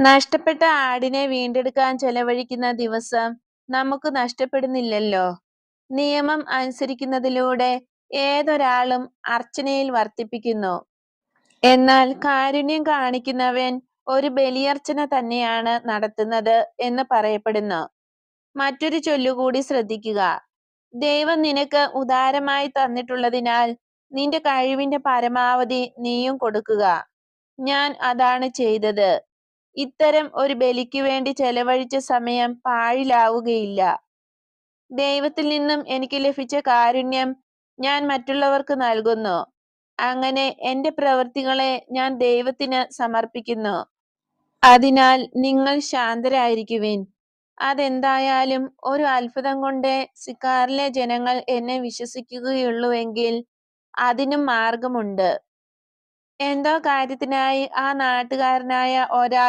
നഷ്ടപ്പെട്ട ആടിനെ വീണ്ടെടുക്കാൻ ചെലവഴിക്കുന്ന ദിവസം നമുക്ക് നഷ്ടപ്പെടുന്നില്ലല്ലോ. നിയമം അനുസരിക്കുന്നതിലൂടെ ഏതൊരാളും അർച്ചനയിൽ വർദ്ധിപ്പിക്കുന്നു എന്നാൽ കാരുണ്യം കാണിക്കുന്നവൻ ഒരു ബലിയർച്ചന തന്നെയാണ് നടത്തുന്നത് എന്ന് പറയപ്പെടുന്നു. മറ്റൊരു ചൊല്ലുകൂടി ശ്രദ്ധിക്കുക. ദൈവം നിനക്ക് ഉദാരമായി തന്നിട്ടുള്ളതിനാൽ നിന്റെ കഴിവിന്റെ പരമാവധി നീയും കൊടുക്കുക. ഞാൻ അതാണ് ചെയ്തത്. ഇത്തരം ഒരു ബലിക്ക് വേണ്ടി ചെലവഴിച്ച സമയം പാഴിലാവുകയില്ല. ദൈവത്തിൽ നിന്നും എനിക്ക് ലഭിച്ച കാരുണ്യം ഞാൻ മറ്റുള്ളവർക്ക് നൽകുന്നു. അങ്ങനെ എന്റെ പ്രവൃത്തികളെ ഞാൻ ദൈവത്തിന് സമർപ്പിക്കുന്നു. അതിനാൽ നിങ്ങൾ ശാന്തരായിരിക്കുവിൻ. അതെന്തായാലും ഒരു അത്ഭുതം കൊണ്ട് സിക്കാറിലെ ജനങ്ങൾ എന്നെ വിശ്വസിക്കുകയുള്ളുവെങ്കിൽ അതിനും മാർഗമുണ്ട് എന്തോ കാര്യത്തിനായി ആ നാട്ടുകാരനായ ഒരാൾ